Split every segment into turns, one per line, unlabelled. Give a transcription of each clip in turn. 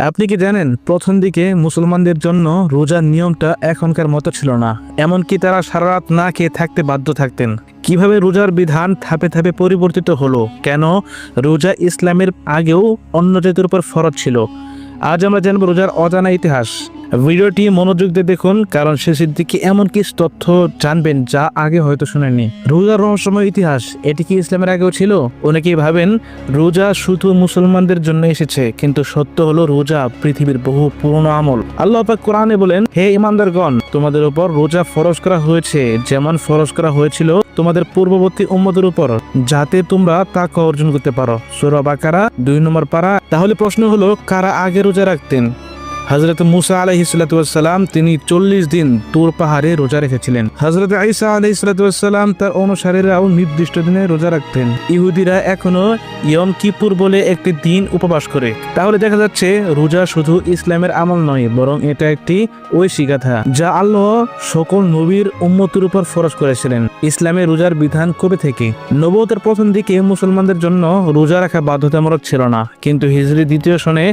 আপনি কি জানেন, প্রথম দিকে মুসলমানদের জন্য রোজার নিয়মটা এখনকার মতো ছিল না। এমনকি তারা সারা রাত না খেয়ে থাকতে বাধ্য থাকতেন। কীভাবে রোজার বিধান থাপে থাপে পরিবর্তিত হলো? কেন? রোজা ইসলামের আগেও অন্য জাতির উপর ফরজ ছিল। আজ আমরা জানব রোজার অজানা ইতিহাস। ভিডিওটি মনোযোগ দিয়ে দেখুন, কারণ শেষের দিকে এমন কিছু তথ্য জানবেন যা আগে হয়তো শুনেননি। রোজার রহস্যময় ইতিহাস, এটি কি ইসলামের আগেও ছিল? অনেকেই ভাবেন, রোজা শুধু মুসলমানদের জন্য এসেছে, কিন্তু সত্য হলো রোজা পৃথিবীর বহু পুরনো আমল। আল্লাহ কোরআনে বলেন, হে ইমানদারগণ, তোমাদের উপর রোজা ফরজ করা হয়েছে, যেমন ফরজ করা হয়েছিল তোমাদের পূর্ববর্তী উম্মদের উপর, যাতে তোমরা তাকে অর্জন করতে পারো। সুরা বাকারা দুই নম্বর পারা। তাহলে প্রশ্ন হলো, কারা আগে রোজা রাখতেন? হজরত মুসা আলহিসাল্লাম তিনি চল্লিশ দিন তুর পাহাড়ে রোজা রেখেছিলেন। হজরত আইসা আলহিসাল্লাম তার অনুসারীরাও নির্দিষ্ট দিনে রোজা রাখতেন। ইহুদিরা এখনও ইয়ম কিপুর বলে একটি দিন উপবাস করে। তাহলে দেখা যাচ্ছে, রোজা শুধু ইসলামের আমল নয়, বরং এটা একটি ঐশিগাথা যা আল্লাহ সকল নবীর উম্মতের উপর ফরজ করেছিলেন। ইসলামে রোজার বিধান কবে থেকে? নবতের প্রথম দিকে মুসলমানদের জন্য রোজা রাখা বাধ্যতামূলক ছিল না, কিন্তু হিজরি দ্বিতীয় সনে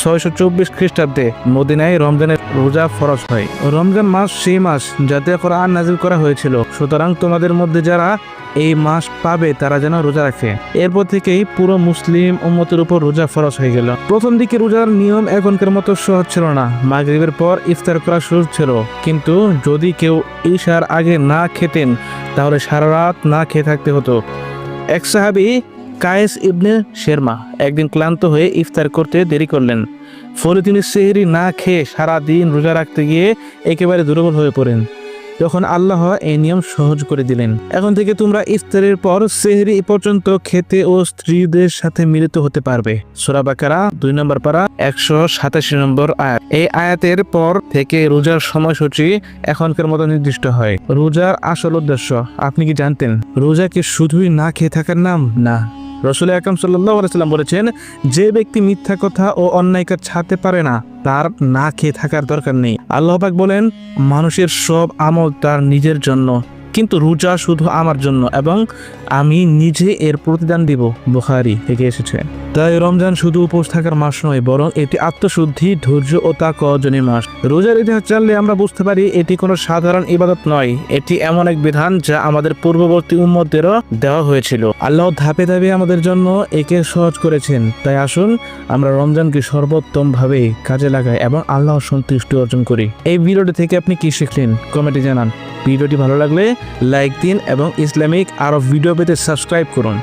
ছয়শো চব্বিশ খ্রিস্টাব্দে মদিনায় রমজানের রোজা ফরজ হয়। রমজান মাস সেই মাস যাতে কোরআন নাজিল করা হয়েছিল। সুতরাং তোমাদের মধ্যে যারা এই মাস পাবে, তারা যেন রোজা রাখে। এরপর থেকেই পুরো মুসলিম উম্মতের উপর রোজা ফরজ হয়ে গেল। প্রথম দিকে রোজার নিয়ম এখনকার মতো সহজ ছিল না। মাগরিবের পর ইফতার করা শুরু ছিল। কিন্তু যদি কেউ ঈশার আগে না খেতেন, তাহলে সারা রাত না খেয়ে থাকতে হতো। এক সাহাবি কায়েস ইবনে শেরমা একদিন ক্লান্ত হয়ে ইফতার করতে দেরি করলেন। ফলে তিনি সেহরি না খেয়ে সারা দিন রোজা রাখতে গিয়ে একেবারে দুর্বল হয়ে পড়েন তখন আল্লাহ এই নিয়ম সহজ করে দিলেন। এখন থেকে তোমরা ইফতারের পর সেহরি পর্যন্ত খেতে ও স্ত্রীদের সাথে মিলিত হতে পারবে। সোরা বাকারা, দুই নম্বর পারা, একশো সাতাশি নম্বর আয়াত। এই আয়াতের পর থেকে রোজার সময়সূচি এখনকার মতো নির্দিষ্ট হয়। রোজার আসল উদ্দেশ্য, আপনি কি জানতেন, রোজা কি শুধুই না খেয়ে থাকার নাম? না। রসুল আকরম সাল্লাম বলেছেন, যে ব্যক্তি মিথ্যা কথা ও অন্যায়কার ছাড়তে পারে না, তার না খেয়ে থাকার দরকার নেই। আল্লাহবাক বলেন, মানুষের সব আমল তার নিজের জন্য। কিন্তু রোজা শুধু আমার জন্য এবং আমি নিজে এর প্রতিদান দিব, বুখারি থেকে এসেছে। তাই রমজান শুধু উপোস থাকার মাস নয়, বরং এটি আত্মশুদ্ধি, ধৈর্য ও তা অর্জনের মাস। রোজার ইতিহাস জানলে আমরা বুঝতে পারি এটি কোনো সাধারণ ইবাদত নয়, এটি এমন এক বিধান যা আমাদের পূর্ববর্তী উম্মতদেরও দেওয়া হয়েছিল। আল্লাহ ধাপে ধাপে আমাদের জন্য একে সহজ করেছেন। তাই আসুন, আমরা রমজানকে সর্বোত্তম ভাবে কাজে লাগাই এবং আল্লাহ সন্তুষ্টি অর্জন করি। এই ভিডিওটি থেকে আপনি কি শিখলেন? কমেন্টে জানান। ভিডিওটি ভালো লাগলে লাইক দিন এবং ইসলামিক আরও ভিডিও পেতে সাবস্ক্রাইব করুন।